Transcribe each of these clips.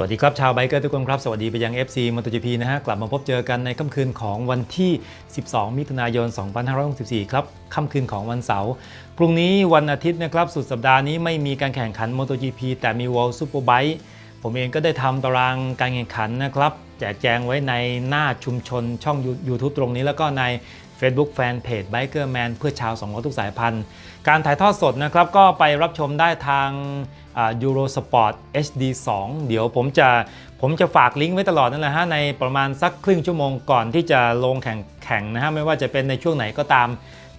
สวัสดีครับ ชาวไบเกอร์ทุกคนครับ สวัสดีไปยัง FC MotoGP นะฮะ กลับมาพบเจอกันในค่ำคืนของวันที่ 12 มิถุนายน 2564 ครับ ค่ำคืนของวันเสาร์พรุ่งนี้วันอาทิตย์นะครับ สุดสัปดาห์นี้ไม่มีการแข่งขัน MotoGP แต่มี World Superbike ผมเองก็ได้ทำตารางการแข่งขันนะครับ แจกแจงไว้ในหน้าชุมชนช่อง YouTube ตรงนี้แล้วก็ใน Facebook Fanpage Biker Man เพื่อชาวสองล้อทุกสายพันธุ์ การถ่ายทอดสดนะครับก็ไปรับชมได้ทางยูโรสปอร์ต HD 2 เดี๋ยวผมจะผมจะฝากลิงก์ไว้ตลอดนั่นแหละฮะในประมาณสักครึ่งชั่วโมงก่อนที่จะลงแข่งแข่งนะฮะไม่ว่าจะเป็นในช่วงไหนก็ตาม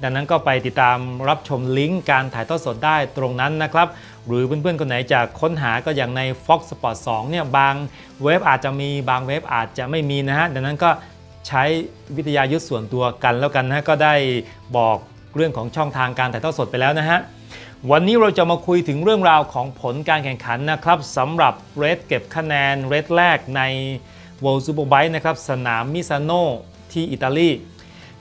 ดังนั้นก็ไปติดตามรับชมลิงก์การถ่ายทอดสดได้ตรงนั้นนะครับ หรือเพื่อนๆคนไหนจะค้นหาก็อย่างใน Fox Sport 2 เนี่ยบางเว็บอาจจะมีบางเว็บอาจจะไม่มีนะฮะดังนั้นก็ ใช้วิทยายุทธส่วนตัวกันแล้วกันนะก็ได้บอกเรื่องของช่องทางการถ่ายทอดสดไปแล้วนะฮะวันนี้เราจะมาคุยถึงเรื่องราวของผลการแข่งขันนะครับสำหรับเรดเก็บคะแนนเรดแรกใน World Superbike นะครับสนามมิซานโนที่อิตาลี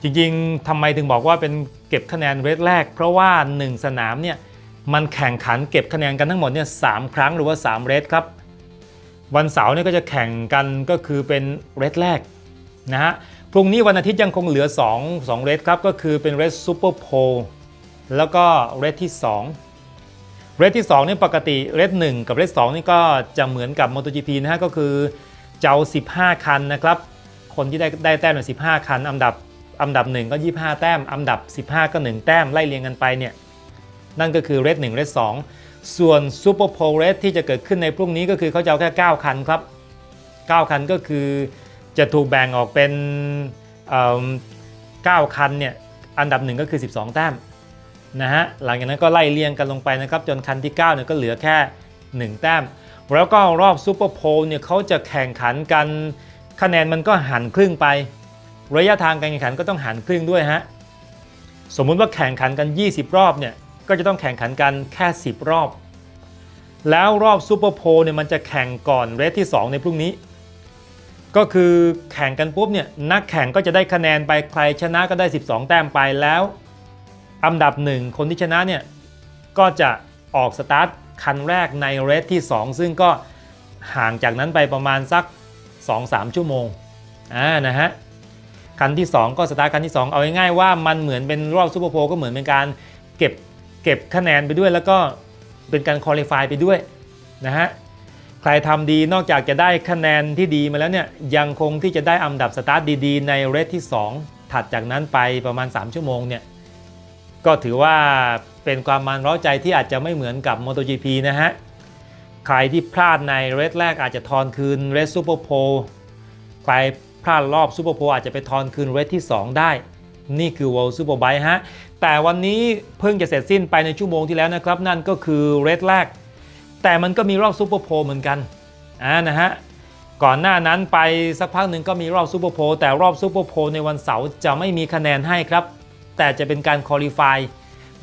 จริงๆทำไมถึงบอกว่าเป็นเก็บคะแนนเรดแรก เพราะว่า 1 สนามเนี่ยมันแข่งขันเก็บคะแนนกันทั้งหมดเนี่ยสครั้งหรือว่า3เรดครับ วันเสาร์เนี่ยก็จะแข่งกันก็คือเป็นเรดแรก นะฮะพรุ่งนี้วันอาทิตย์ยังคงเหลือ 2 2เรดครับ ก็คือเป็นเรดซูเปอร์โพลแล้วก็เรทที่ 2 เรทที่ 2 นี่ปกติเรท1กับเรท2นี่ก็จะเหมือนกับ MotoGP นะฮะก็คือเจ้า 15 คันนะครับ คนที่ได้ได้แต้มเนี่ย15 คัน อันดับอันดับ 1 ก็ 25 แต้ม อันดับ 15 ก็ 1 แต้มไล่เรียงกันไปเนี่ยนั่นก็คือเรท1เรท2ส่วนซูเปอร์โพลเรทที่จะเกิดขึ้นในพรุ่งนี้ก็คือเขาจะเอาแค่ 9 คันครับ 9 คันก็คือ จะถูกแบ่งออกเป็นเอ่อ9คันเนี่ยอันดับ1ก็คือ 12 แต้มนะฮะหลังจากนั้นก็ไล่เรียงกันลงไปนะครับจนคันที่9เนี่ยก็เหลือแค่ 1 แต้ม แล้วก็รอบซูเปอร์โพลเนี่ยเขาจะแข่งขันกันคะแนนมันก็หันครึ่งไป ระยะทางการแข่งขันก็ต้องหันครึ่งด้วยฮะสมมุติว่าแข่งขันกัน 20 รอบเนี่ยก็จะต้องแข่งขันกันแค่ 10 รอบ แล้วรอบซูเปอร์โพลเนี่ยมันจะแข่งก่อนเรสที่ 2 ในพรุ่งนี้ ก็คือแข่งกันปุ๊บเนี่ยนักแข่งก็จะได้คะแนนไปใครชนะก็ได้ 12 แต้มไปแล้วอันดับหนึ่งคนที่ชนะเนี่ยก็จะออกสตาร์ทคันแรกในเรสที่ 2 ซึ่งก็ห่างจากนั้นไปประมาณสัก 2-3 ชั่วโมงอ่านะฮะคันที่ 2 ก็สตาร์ทคันที่ 2 เอาง่ายๆว่ามันเหมือนเป็นรอบซูเปอร์โพก็เหมือนเป็นการเก็บเก็บคะแนนไปด้วยแล้วก็เป็นการคอลี่ฟายไปด้วยนะฮะ ใครทำดีนอกจากจะได้คะแนนที่ดีมาแล้วเนี่ยยังคงที่จะได้อันดับสตาร์ทดีๆ ในเรสที่ 2 ถัดจากนั้นไปประมาณ 3 ชั่วโมงเนี่ยก็ถือว่าเป็นความมันเร้าใจที่อาจจะไม่เหมือนกับ MotoGP นะฮะ ใครที่พลาดในเรสแรกอาจจะทอนคืนเรสซูเปอร์โพลใครพลาดรอบซูเปอร์โพลอาจจะไปทอนคืนเรสที่ 2 ได้ นี่คือ World Superbike ฮะ แต่วันนี้เพิ่งจะเสร็จสิ้นไปในชั่วโมงที่แล้วนะครับ นั่นก็คือเรสแรก แต่มันก็มีรอบซูเปอร์โพลเหมือนกันอ่านะฮะก่อนหน้านั้นไปสักพักหนึ่งก็มีรอบซูเปอร์โพลแต่รอบซูเปอร์โพลในวันเสาร์จะไม่มีคะแนนให้ครับ แต่จะเป็นการคอลี่ฟาย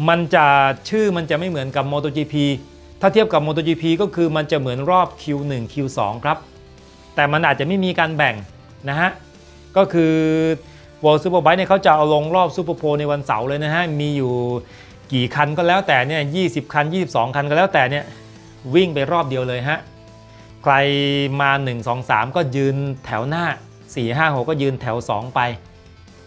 มันจะชื่อมันจะไม่เหมือนกับ MotoGP ถ้าเทียบกับ MotoGP ก็คือมันจะเหมือนรอบ Q1 Q2 ครับ แต่มันอาจจะไม่มีการแบ่งนะฮะก็คือ World Superbike เนี่ยเขาจะเอาลงรอบซูเปอร์โพลในวันเสาร์เลยนะฮะมีอยู่กี่คันก็แล้วแต่เนี่ย20 คัน 22 คันก็แล้วแต่เนี่ย วิ่งไปรอบเดียวเลยฮะ ใครมา 1 2 3 ก็ยืนแถวหน้า 4 5 6 ก็ยืนแถว 2 ไป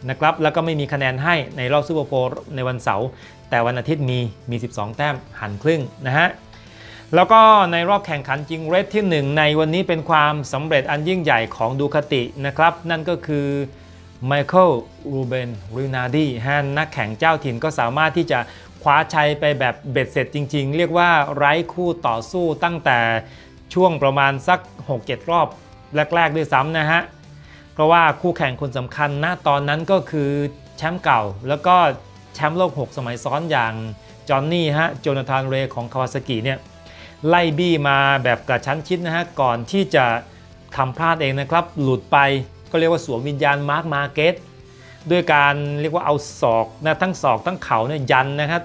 นะครับ แล้วก็ไม่มีคะแนนให้ในรอบซูเปอร์โพลในวันเสาร์ แต่วันอาทิตย์มีมี 12 แต้มหันครึ่งนะฮะ แล้วก็ในรอบแข่งขันจริงเรสที่ 1 ในวันนี้เป็นความสำเร็จอันยิ่งใหญ่ของดูคาตินะครับ นั่นก็คือไมเคิลรูเบนรินาดีฮะนักแข่งเจ้าถิ่นก็สามารถที่จะ คว้าชัยไปแบบเบ็ดเสร็จจริง ๆ เรียกว่าไร้คู่ต่อสู้ตั้งแต่ช่วงประมาณสัก 6-7 รอบแรก ๆ ด้วยซ้ำนะฮะ เพราะว่าคู่แข่งคนสำคัญณตอนนั้นก็คือแชมป์เก่า แล้วก็แชมป์โลก 6 สมัยซ้อนอย่างจอห์นนี่ฮะโจนาธานเรย์ของคาวาซากิเนี่ยไล่บี้มาแบบกระชั้นชิดนะฮะ ก่อนที่จะทำพลาดเองนะครับ หลุดไปก็เรียกว่าสวมวิญญาณมาร์คมาเก็ต ด้วยการเรียกว่าเอาศอกนะทั้งศอกทั้งเข่าเนี่ยยันนะครับ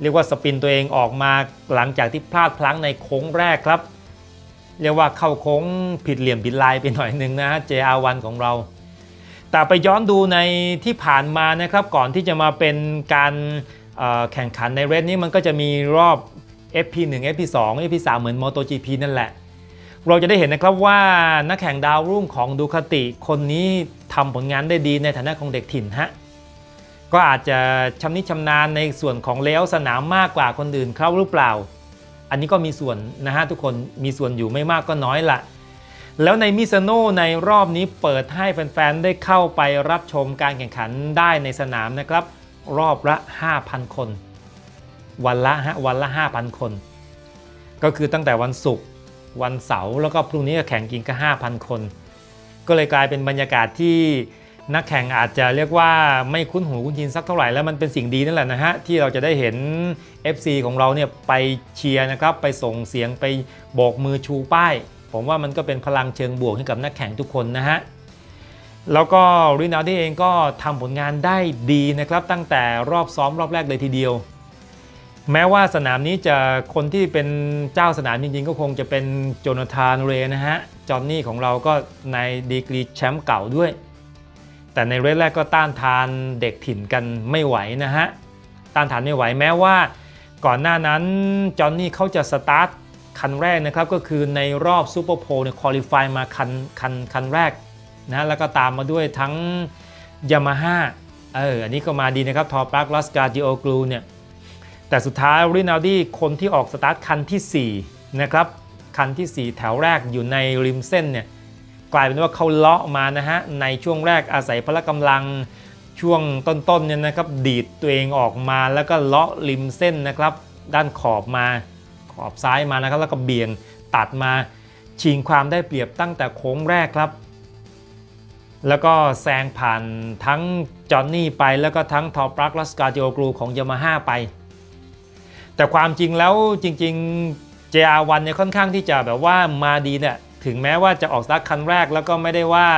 เรียกว่าสปินตัวเองออกมาหลังจากที่พลาดพลั้งในโค้งแรกครับ เรียกว่าเข้าโค้งผิดเหลี่ยมผิดลายไปหน่อยหนึ่งนะฮะ JR1 ของเรา แต่ไปย้อนดูในที่ผ่านมานะครับก่อนที่จะมาเป็นการแข่งขันในเรสนี้มันก็จะมีรอบ FP1 FP2 FP3 เหมือน MotoGP นั่นแหละ เราจะได้เห็นนะครับว่านักแข่งดาวรุ่งของดูคาติคนนี้ทำผลงานได้ดีในฐานะของเด็กถิ่นฮะก็อาจจะชำนิชำนาญในส่วนของเลเยอร์สนามมากกว่าคนอื่นเขาหรือเปล่า อันนี้ก็มีส่วนนะฮะทุกคนมีส่วนอยู่ไม่มากก็น้อยละแล้วในมิซโนในรอบนี้เปิดให้แฟนๆ ได้เข้าไปรับชมการแข่งขันได้ในสนามนะครับ รอบละ 5,000 คน วันละฮะวันละ 5,000 คน ก็คือตั้งแต่วันศุกร์ วันเสาร์แล้วก็พรุ่งนี้ก็แข่งกินก็ 5,000 คน ก็เลยกลายเป็นบรรยากาศที่นักแข่งอาจจะเรียกว่าไม่คุ้นหูคุ้นชินสักเท่าไหร่แล้วมันเป็นสิ่งดีนั่นแหละนะฮะ ที่เราจะได้เห็น FC ของเราเนี่ยไปเชียร์นะครับ ไปส่งเสียงไปโบกมือชูป้าย ผมว่ามันก็เป็นพลังเชิงบวกให้กับนักแข่งทุกคนนะฮะแล้วก็รินาดีเองก็ทำผลงานได้ดีนะครับ ตั้งแต่รอบซ้อมรอบแรกเลยทีเดียว แม้ว่าสนามนี้จะคนที่เป็นเจ้าสนามจริงๆ ก็คงจะเป็นโจนาธานเรย์นะฮะ จอห์นนี่ของเราก็ในดีกรีแชมป์เก่าด้วย แต่ในเรสแรกก็ต้านทานเด็กถิ่นกันไม่ไหวนะฮะ ต้านทานไม่ไหวแม้ว่าก่อนหน้านั้นจอห์นนี่เขาจะสตาร์ทคันแรกนะครับ ก็คือในรอบซูเปอร์โพลเนี่ยคอลิฟายมาคันคันคันแรกนะแล้วก็ตามมาด้วยทั้งยามาฮ่าเอออันนี้ก็มาดีนะครับทอปลักลัสกาจิโอกลูเนี่ย แต่สุดท้ายรินาลดีคนที่ออกสตาร์ทคันที่ 4 นะครับ คันทีสี่ 4 แถวแรกอยู่ในริมเส้นเนี่ยกลายเป็นว่าเขาเลาะมานะฮะ ในช่วงแรกอาศัยพละกำลังช่วงต้นๆเนี่ยนะครับ ดีดตัวเองออกมาแล้วก็เลาะริมเส้นนะครับ ด้านขอบมาขอบซ้ายมานะครับแล้วก็เบี่ยงตัดมาชิงความได้เปรียบตั้งแต่โค้งแรกครับ แล้วก็แซงผ่านทั้งจอห์นนี่ไปแล้วก็ทั้งทอปรักละสกา i ิโอกรูของยามาฮ่าไป แต่ความจริงแล้วจริง ๆ JR1 เนี่ยค่อนข้างที่จะแบบว่ามาดีเนี่ยถึงแม้ว่าจะออกสตาร์ทคันแรกแล้วก็ไม่ได้ว่า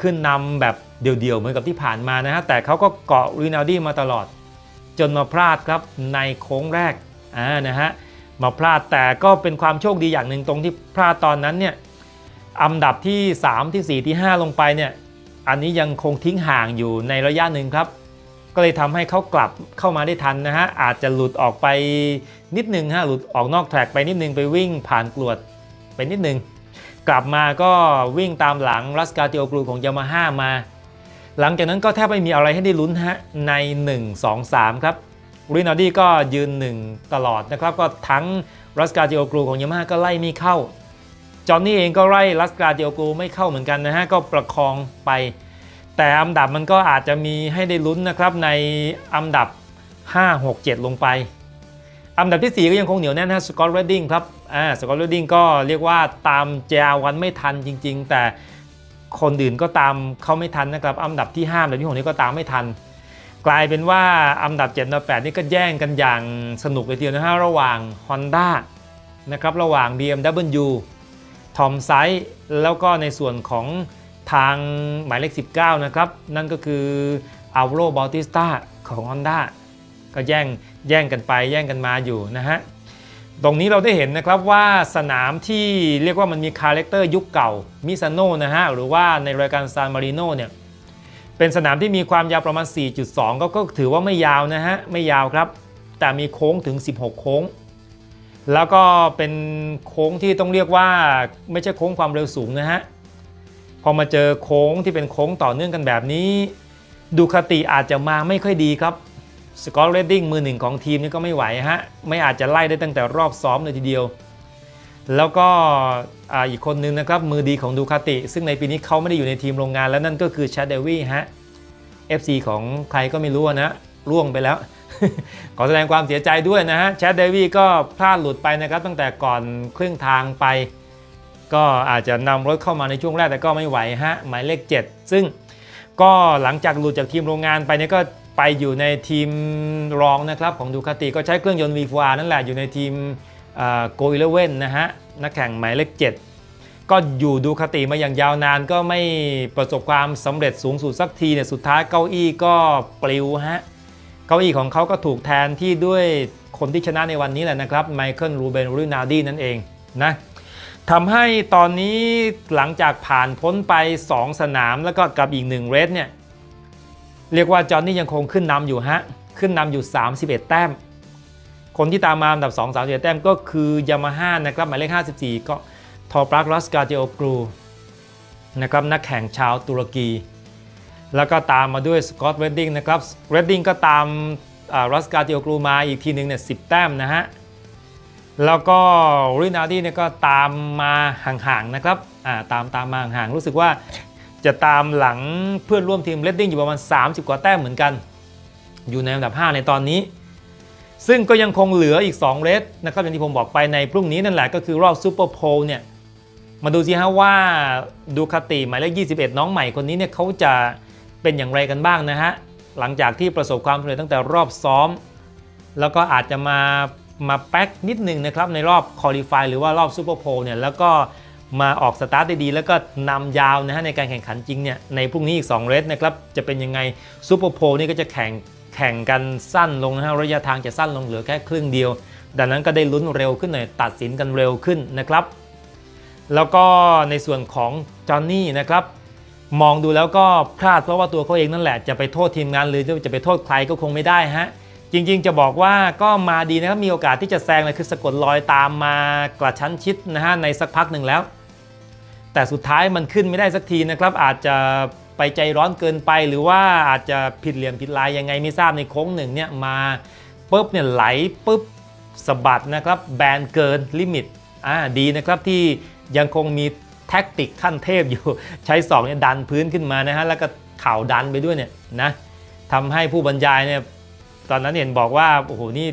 ขึ้นนำแบบเดี่ยวๆ เหมือนกับที่ผ่านมานะฮะแต่เขาก็เกาะรีนาลดีมาตลอด จนมาพลาดครับในโค้งแรกอ่านะฮะมาพลาดแต่ก็เป็นความโชคดีอย่างหนึ่งตรงที่พลาดตอนนั้นเนี่ยอันดับที่ 3 ที่ 4 ที่ 5 ลงไปเนี่ยอันนี้ยังคงทิ้งห่างอยู่ในระยะหนึ่งครับ ก็เลยทำให้เขากลับเข้ามาได้ทันนะฮะ อาจจะหลุดออกไปนิดนึงฮะ หลุดออกนอกแทร็กไปนิดนึงไปวิ่งผ่านกลวดไปนิดนึง กลับมาก็วิ่งตามหลังรัสกาติโอกรูของยามาฮ่ามา หลังจากนั้นก็แทบไม่มีอะไรให้ได้ลุ้นฮะ ใน 1 2 3 ครับรินาดี้ก็ยืน 1 ตลอดนะครับ ก็ทั้งรัสกาติโอกรูของยามาฮ่าก็ไล่ไม่เข้า จอห์นนี่เองก็ไล่รัสกาติโอกรูไม่เข้าเหมือนกันนะฮะ ก็ประคองไป แต่อันดับมันก็อาจจะมีให้ได้ลุ้นนะครับในอันดับ 5 6 7 ลงไป อันดับที่ 4 ก็ยังคงเหนียวแน่นนะสกอตเรดดิ้งครับอ่าสกอตเรดดิ้งก็เรียกว่าตามเจาวันไม่ทันจริง ๆ แต่คนอื่นก็ตามเขาไม่ทันนะครับ อันดับที่5อันดับที่6นี้ก็ตามไม่ทัน กลายเป็นว่าอันดับ7อันดับ8นี่ก็แย่งกันอย่างสนุกเลยทีเดียวนะฮะระหว่าง Honda นะครับระหว่าง BMW ทอมไซส์แล้วก็ในส่วนของ ทางหมายเลข 19 นะครับ นั่นก็คือ a l v a r o Bautista ของ Honda ก็แย่งแย่งกันไปแย่งกันมาอยู่นะฮะ ตรงนี้เราได้เห็นนะครับว่าสนามที่เรียกว่ามันมีคาแรคเตอร์ยุคเก่ามิซานโนนะฮะ หรือว่าในรายการซานมาริโนเนี่ย เป็นสนามที่มีความยาวประมาณ 4.2 ก็ก็ถือว่าไม่ยาวนะฮะ ไม่ยาวครับ แต่มีโค้งถึง 16 โค้ง แล้วก็เป็นโค้งที่ต้องเรียกว่าไม่ใช่โค้งความเร็วสูงนะฮะ พอมาเจอโค้งที่เป็นโค้งต่อเนื่องกันแบบนี้ ดูคาติอาจจะมาไม่ค่อยดีครับสกอตเรดดิ้งมือหนึ่งของทีมนี่ก็ไม่ไหวฮะ ไม่อาจจะไล่ได้ตั้งแต่รอบซ้อมเลยทีเดียว แล้วก็อ,อีกคนนึงนะครับมือดีของดูคาติ ซึ่งในปีนี้เขาไม่ได้อยู่ในทีมโรงงานแล้วนั่นก็คือชาเดวี่ฮะ FC ของใครก็ไม่รู้นะร่วงไปแล้ว ขอแสดงความเสียใจด้วยนะฮะแชดเดวี่ก็พลาดหลุดไปนะครับตั้งแต่ก่อนครึ่งทางไป ก็อาจจะนำรถเข้ามาในช่วงแรกแต่ก็ไม่ไหวฮะหมายเลข 7 ซึ่งก็หลังจากหลุดจากทีมโรงงานไปเนี่ยก็ไปอยู่ในทีมรองนะครับของดูคาติก็ใช้เครื่องยนต์ V4 นั่นแหละอยู่ในทีมโกอิเลเว่นนะฮะนักแข่งหมายเลข 7 ก็อยู่ดูคาติมาอย่างยาวนานก็ไม่ประสบความสำเร็จสูงสุดสักทีเนี่ยสุดท้ายเก้าอี้ก็ปลิวฮะเก้าอี้ของเขาก็ถูกแทนที่ด้วยคนที่ชนะในวันนี้แหละนะครับไมเคิลรูเบนรูนาดีนั่นเองนะ ทำให้ตอนนี้หลังจากผ่านพ้นไป 2 สนามแล้วก็กับอีก1เรสเนี่ย เรียกว่าจอห์นนี่ยังคงขึ้นนำอยู่ฮะ ขึ้นนำอยู่ 31 แต้ม คนที่ตามมาอันดับ 2 31 แต้มก็คือยามาฮ่านะครับหมายเลข 54 ก็ทอปรักรัสกาเจโอกรูนะครับนักแข่งชาวตุรกี แล้วก็ตามมาด้วยสกอตเรดดิงนะครับเรดดิงก็ตามรัสกาเจโอกรูมาอีกทีหนึ่งเนี่ยสิแต้มนะฮะ แล้วก็รินาดี้เนี่ยก็ตามมาห่างๆนะครับอ่าตามตามมาห่างๆรู้สึกว่าจะตามหลังเพื่อนร่วมทีมเรดดิ้งอยู่ประมาณ 30 กว่าแต้มเหมือนกัน อยู่ในอันดับ 5 ในตอนนี้ ซึ่งก็ยังคงเหลืออีก 2 เรสนะครับอย่างที่ผมบอกไปในพรุ่งนี้นั่นแหละก็คือรอบซูเปอร์โพลเนี่ยมาดูสิฮะว่าดูคาติหมายเลข 21 น้องใหม่คนนี้เนี่ยเขาจะเป็นอย่างไรกันบ้างนะฮะ หลังจากที่ประสบความสำเร็จตั้งแต่รอบซ้อม แล้วก็อาจจะมา มาแป๊กนิดนึงนะครับในรอบคอลี่ฟายหรือว่ารอบซูเปอร์โพลเนี่ยแล้วก็มาออกสตาร์ทได้ดี แล้วก็นำยาวนะฮะในการแข่งขันจริงเนี่ยในพรุ่งนี้อีก2เรสนะครับจะเป็นยังไงซูเปอร์โพลนี่ก็จะแข่งแข่งกันสั้นลงนะฮะระยะทางจะสั้นลงเหลือแค่ครึ่งเดียว ดังนั้นก็ได้ลุ้นเร็วขึ้นหน่อยตัดสินกันเร็วขึ้นนะครับ แล้วก็ในส่วนของจอห์นนี่นะครับมองดูแล้วก็พลาดเพราะว่าตัวเขาเองนั่นแหละจะไปโทษทีมงานหรือจะไปโทษใครก็คงไม่ได้ฮะ จริงๆ จะบอกว่าก็มาดีนะครับมีโอกาสที่จะแซงเลยคือสะกดรอยตามมากระชั้นชิดนะฮะในสักพักหนึ่งแล้ว แต่สุดท้ายมันขึ้นไม่ได้สักทีนะครับอาจจะไปใจร้อนเกินไปหรือว่าอาจจะผิดเหลี่ยมผิดลายยังไงไม่ทราบในโค้งหนึ่งเนี่ยมาปุ๊บเนี่ยไหลปุ๊บสะบัดนะครับแบนเกินลิมิตอ่าดีนะครับที่ยังคงมีแท็กติกขั้นเทพอยู่ใช้ศอกเนี่ยดันพื้นขึ้นมานะฮะแล้วก็เข่าดันไปด้วยเนี่ยนะทำให้ผู้บรรยายเนี่ย ตอนนั้นเห็นบอกว่าโอ้โหนี่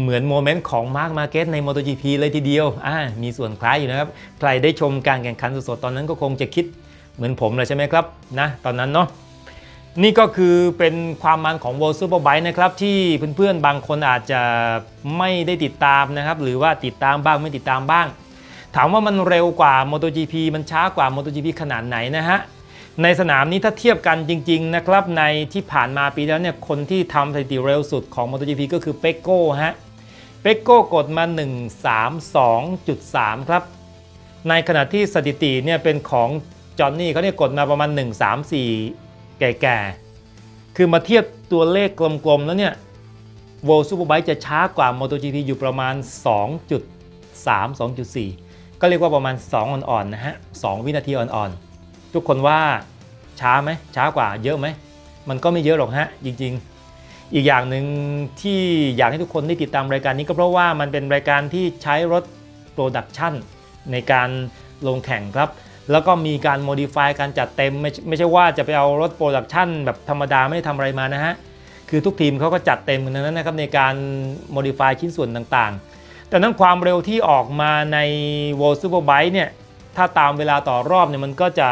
เหมือนโมเมนต์ของมาร์ m มาเก็ตใน MotoGP เลยทีเดียวอ่ามีส่วนคล้ายอยู่นะครับ ใครได้ชมการแข่งขันสดๆตอนนั้นก็คงจะคิดเหมือนผมเลยใช่ไหมครับนะตอนนั้นเนาะนี่ก็คือเป็นความมันของ World Superbike นะครับที่เพื่อนๆบางคนอาจจะไม่ได้ติดตามนะครับ หรือว่าติดตามบ้างไม่ติดตามบ้าง ถามว่ามันเร็วกว่า MotoGP มันช้ากว่า MotoGP ขนาดไหนนะฮะ ในสนามนี้ถ้าเทียบกันจริงๆนะครับในที่ผ่านมาปีแล้วเนี่ยคนที่ทำสถิติเร็วสุดของ MotoGP ก็คือเปโก้ฮะเปโก้กดมา 132.3 ครับ ในขณะที่สถิติเนี่ยเป็นของจอห์นนี่เขาเนี่ยกดมาประมาณ 134 แก่ๆ คือมาเทียบตัวเลขกลมๆ แล้วเนี่ย World Superbike จะช้ากว่า MotoGP อยู่ประมาณ 2.3 2.4 ก็เรียกว่าประมาณ 2 อ่อนๆนะฮะ 2 วินาทีอ่อนๆ ทุกคนว่าช้าไหมช้ากว่าเยอะไหมมันก็ไม่เยอะหรอกฮะจริงๆ อีกอย่างหนึ่งที่อยากให้ทุกคนได้ติดตามรายการนี้ก็เพราะว่ามันเป็นรายการที่ใช้รถโปรดักชันในการลงแข่งครับ แล้วก็มีการโมดิฟายการจัดเต็มไม่ไม่ใช่ว่าจะไปเอารถโปรดักชันแบบธรรมดาไม่ได้ทำอะไรมานะฮะคือทุกทีมเขาก็จัดเต็มกันนั้นนะครับในการโมดิฟายชิ้นส่วนต่างๆ แต่นั้นความเร็วที่ออกมาใน World Superbike เนี่ยถ้าตามเวลาต่อรอบเนี่ยมันก็จะ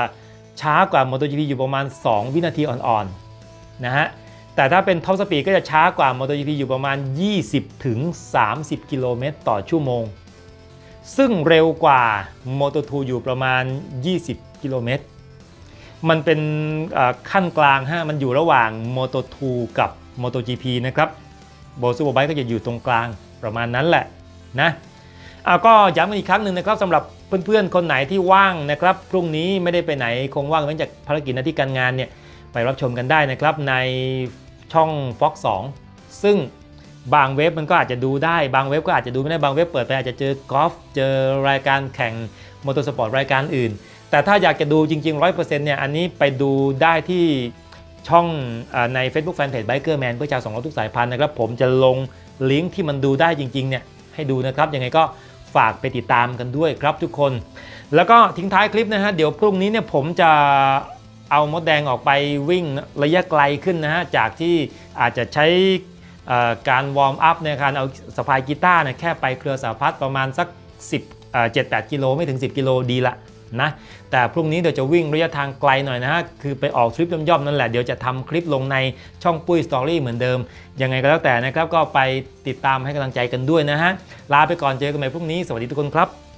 ช้ากว่า MotoGP อยู่ประมาณ 2 วินาทีอ่อนๆนะฮะแต่ถ้าเป็นท็อปสปีดก็จะช้ากว่า MotoGP อยู่ประมาณ 20 ถึง 30 กิโลเมตรต่อชั่วโมง ซึ่งเร็วกว่า Moto2 อยู่ประมาณ 20 กิโลเมตร มันเป็นขั้นกลางฮะมันอยู่ระหว่าง Moto2 กับ MotoGP นะครับโบซูโบไบก็จะอยู่ตรงกลางประมาณนั้นแหละนะเอาก็ย้ำกันอีกครั้งหนึ่งนะครับสำหรับ เพื่อนๆ คนไหนที่ว่างนะครับ พรุ่งนี้ไม่ได้ไปไหนคงว่างเว้นจากภารกิจหน้าที่การงานเนี่ยไปรับชมกันได้นะครับในช่อง Fox 2 ซึ่งบางเว็บมันก็อาจจะดูได้ บางเว็บก็อาจจะดูไม่ได้ บางเว็บเปิดไปอาจจะเจอกอล์ฟเจอรายการแข่งมอเตอร์สปอร์ตรายการอื่น แต่ถ้าอยากจะดูจริง ๆ 100%เนี่ยอันนี้ไปดูได้ที่ช่องอใน Facebook Fanpage Biker Man เพื่อชาวสองรถทุกสายพันธุ์นะครับ ผมจะลงลิงก์ที่มันดูได้จริงๆเนี่ยให้ดูนะครับยังไงก็ ฝากไปติดตามกันด้วยครับทุกคน แล้วก็ทิ้งท้ายคลิปนะฮะ เดี๋ยวพรุ่งนี้เนี่ยผมจะเอามดแดงออกไปวิ่งระยะไกลขึ้นนะฮะ จากที่อาจจะใช้การวอร์มอัพในการเอาสะพายกีตาร์เนี่ยแค่ไปเครือสาพัดประมาณสัก 10เอ่อ7-8 กิโลไม่ถึง 10 กิโลดีละนะ แต่พรุ่งนี้เดี๋ยวจะวิ่งระยะทางไกลหน่อยนะฮะ คือไปออกทริปย่อมๆนั่นแหละ เดี๋ยวจะทำคลิปลงในช่องปุ้ยสตอรี่เหมือนเดิม ยังไงก็แล้วแต่นะครับ ก็ไปติดตามให้กำลังใจกันด้วยนะฮะ ลาไปก่อนเจอกันใหม่พรุ่งนี้ สวัสดีทุกคนครับ